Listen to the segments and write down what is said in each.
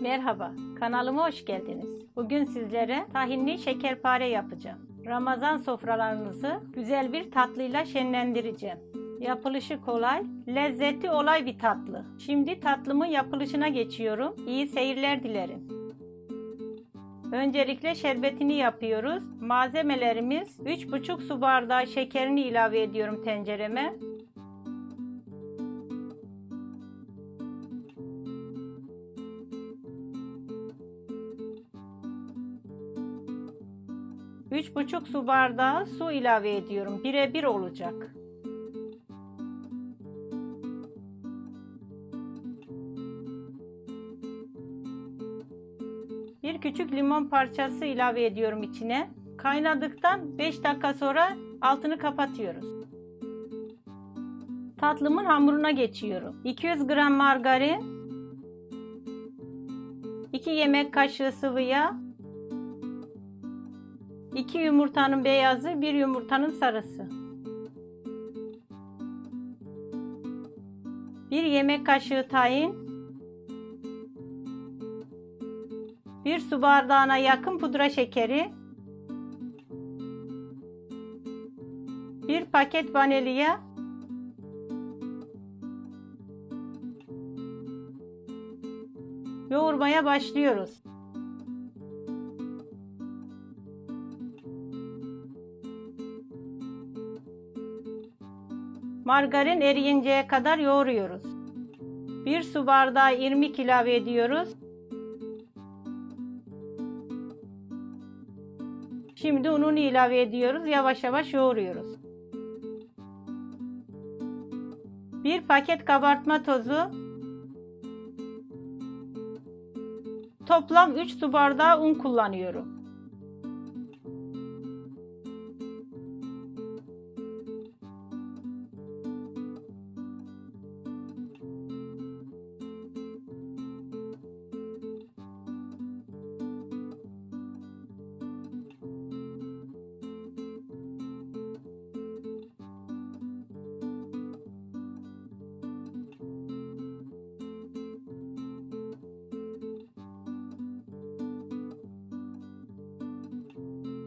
Merhaba, kanalıma hoş geldiniz. Bugün sizlere tahinli şekerpare yapacağım. Ramazan sofralarınızı güzel bir tatlıyla şenlendireceğim. Yapılışı kolay, lezzeti olay bir tatlı. Şimdi tatlımın yapılışına geçiyorum. İyi seyirler dilerim. Öncelikle şerbetini yapıyoruz. Malzemelerimiz 3,5 su bardağı şekerini ilave ediyorum tencereme. 3,5 su bardağı su ilave ediyorum. Birebir olacak. Bir küçük limon parçası ilave ediyorum içine. Kaynadıktan 5 dakika sonra altını kapatıyoruz. Tatlımın hamuruna geçiyorum. 200 gram margarin, 2 yemek kaşığı sıvı yağ, 2 yumurtanın beyazı, 1 yumurtanın sarısı. 1 yemek kaşığı tahin, 1 su bardağına yakın pudra şekeri, 1 paket vanilya, yoğurmaya başlıyoruz. Margarin eriyinceye kadar yoğuruyoruz. 1 su bardağı irmik ilave ediyoruz. Şimdi ununu ilave ediyoruz. Yavaş yavaş yoğuruyoruz. 1 paket kabartma tozu. Toplam 3 su bardağı un kullanıyorum.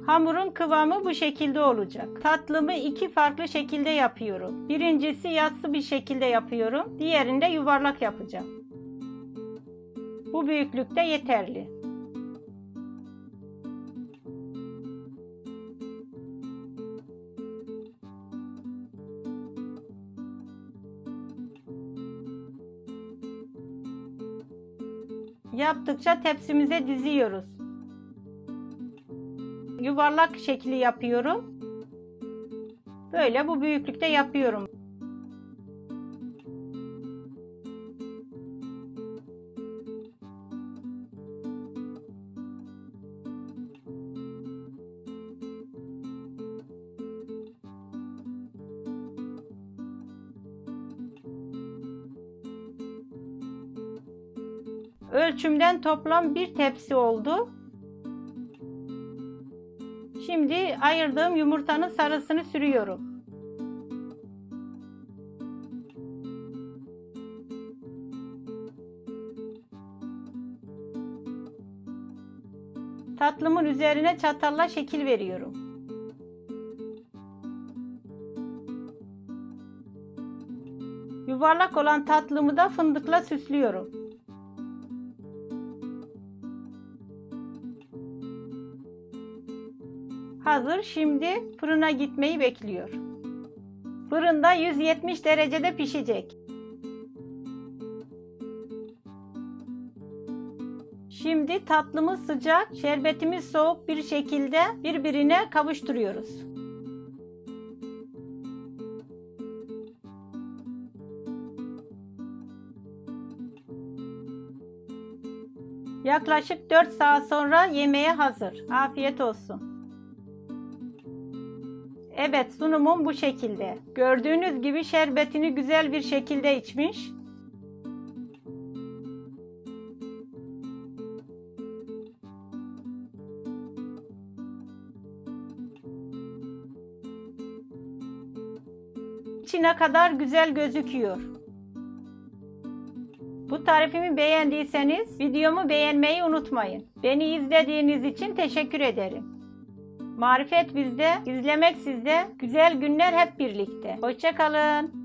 Hamurun kıvamı bu şekilde olacak. Tatlımı iki farklı şekilde yapıyorum. Birincisi yassı bir şekilde yapıyorum. Diğerinde yuvarlak yapacağım. Bu büyüklükte yeterli. Yaptıkça tepsimize diziyoruz yuvarlak şekli yapıyorum. Böyle bu büyüklükte yapıyorum. Ölçümden toplam bir tepsi oldu. Şimdi ayırdığım yumurtanın sarısını sürüyorum. Tatlımın üzerine çatalla şekil veriyorum. Yuvarlak olan tatlımı da fındıkla süslüyorum. Hazır şimdi fırına gitmeyi bekliyor. Fırında 170 derecede pişecek. Şimdi tatlımız sıcak, şerbetimiz soğuk bir şekilde birbirine kavuşturuyoruz. Yaklaşık 4 saat sonra yemeğe hazır. Afiyet olsun. Evet sunumum bu şekilde. Gördüğünüz gibi şerbetini güzel bir şekilde içmiş. İçine kadar güzel gözüküyor. Bu tarifimi beğendiyseniz videomu beğenmeyi unutmayın. Beni izlediğiniz için teşekkür ederim. Marifet bizde, izlemek sizde. Güzel günler hep birlikte. Hoşçakalın.